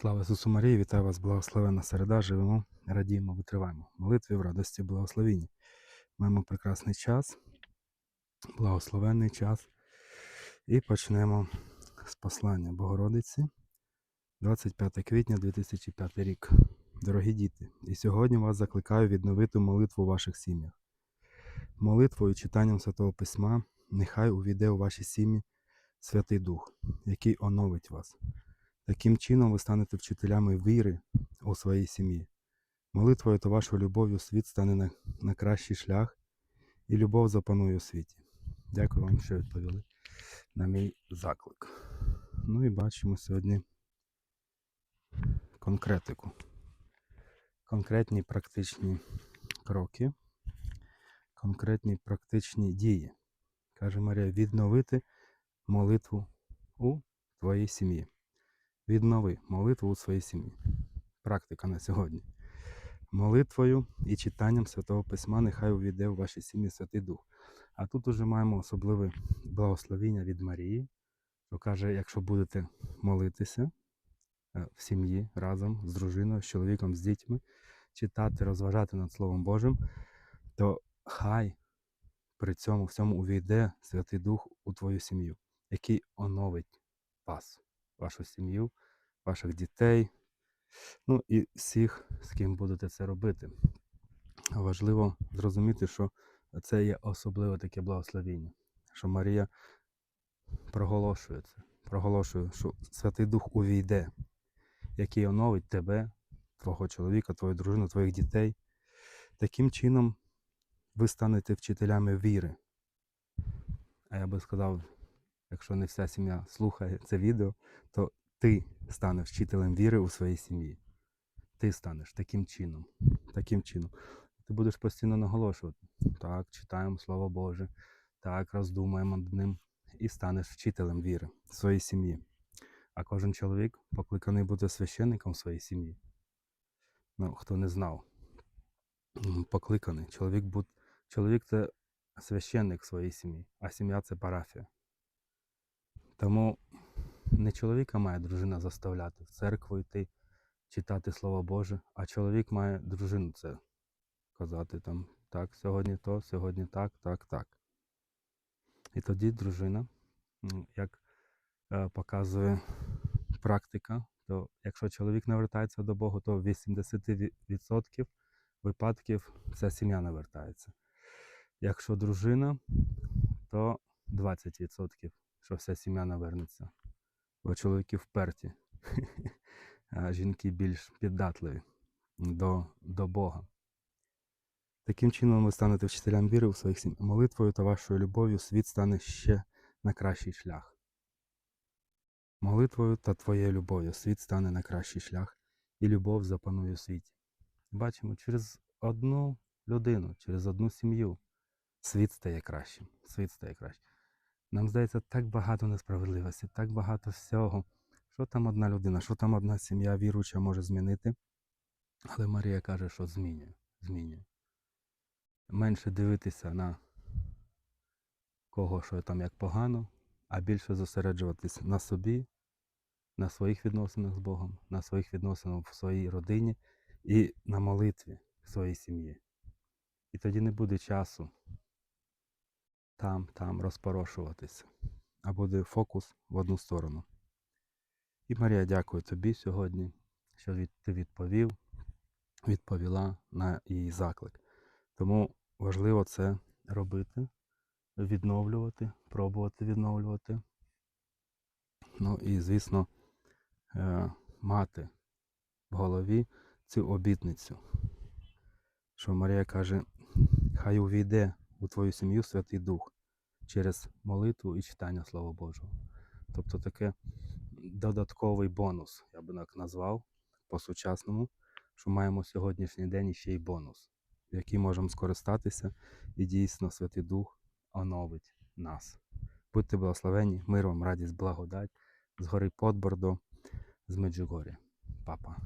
Слава Ісусу Марії, вітаю вас, благословенна середа, живемо, радіємо, витриваємо. Молитві в радості, благословінні. Маємо прекрасний час, благословенний час. І почнемо з послання Богородиці, 25 квітня 2005 рік. Дорогі діти, і сьогодні вас закликаю відновити молитву у ваших сім'ях. Молитвою і читанням Святого Письма нехай увійде у ваші сім'ї Святий Дух, який оновить вас. Таким чином ви станете вчителями віри у своїй сім'ї. Молитвою та вашою любов'ю світ стане на, на кращий шлях, і любов запанує у світі. Дякую вам, що відповіли на мій заклик. Ну і бачимо сьогодні конкретику. Конкретні практичні кроки, конкретні практичні дії. Каже Марія, відновити молитву у твоїй сім'ї. Віднови молитву у своїй сім'ї. Практика на сьогодні. Молитвою і читанням Святого Письма нехай увійде у ваші сім'ї Святий Дух. А тут уже маємо особливе благословіння від Марії, що каже, якщо будете молитися е, в сім'ї разом з дружиною, з чоловіком, з дітьми, читати, розважати над Словом Божим, то хай при цьому всьому увійде Святий Дух у твою сім'ю, який оновить вас, вашу сім'ю, ваших дітей, ну і всіх, з ким будете це робити. Важливо зрозуміти, що це є особливе таке благословіння, що Марія проголошує це, проголошує, що Святий Дух увійде, який оновить тебе, твого чоловіка, твою дружину, твоїх дітей. Таким чином ви станете вчителями віри. А я би сказав, якщо не вся сім'я слухає це відео, то ти станеш вчителем віри у своїй сім'ї. Ти станеш таким чином. Таким чином. Ти будеш постійно наголошувати. Так, читаємо Слово Боже, так, роздумаємо над ним і станеш вчителем віри в своїй сім'ї. А кожен чоловік покликаний бути священником своїй сім'ї. Ну, хто не знав, покликаний. Чоловік, будь... чоловік це священник в своїй сім'ї, а сім'я це парафія. Тому не чоловіка має дружина заставляти в церкву йти, читати Слово Боже, а чоловік має дружину це казати там так, сьогодні то, сьогодні так, так, так. І тоді дружина, як е, показує практика, то якщо чоловік не вертається до Бога, то в 80% випадків вся сім'я не вертається. Якщо дружина, то 20%, що вся сім'я не вернеться. Бо чоловіки вперті, а жінки більш піддатливі до, до Бога. Таким чином ви станете вчителям віри у своїх сім'ях. Молитвою та вашою любов'ю світ стане ще на кращий шлях. Молитвою та твоєю любов'ю світ стане на кращий шлях, і любов запанує у світі. Бачимо, через одну людину, через одну сім'ю світ стає кращим. Світ стає кращим. Нам здається, так багато несправедливості, так багато всього. Що там одна людина, що там одна сім'я віруюча може змінити? Але Марія каже, що змінює. змінює. Менше дивитися на кого, що там як погано, а більше зосереджуватись на собі, на своїх відносинах з Богом, на своїх відносинах в своїй родині і на молитві своїй сім'ї. І тоді не буде часу там, там розпорошуватися, а буде фокус в одну сторону. І Марія, дякую тобі сьогодні, що ти відповів, відповіла на її заклик. Тому важливо це робити, відновлювати, пробувати відновлювати. Ну і, звісно, е, мати в голові цю обітницю, що Марія каже, хай увійде у твою сім'ю Святий Дух через молитву і читання Слова Божого. Тобто таке додатковий бонус, я би так назвав по-сучасному, що маємо сьогоднішній день ще й бонус, який можемо скористатися, і дійсно Святий Дух оновить нас. Будьте благословені, мир вам, радість, благодать, з гори Подбордо, з Меджугоря. Папа.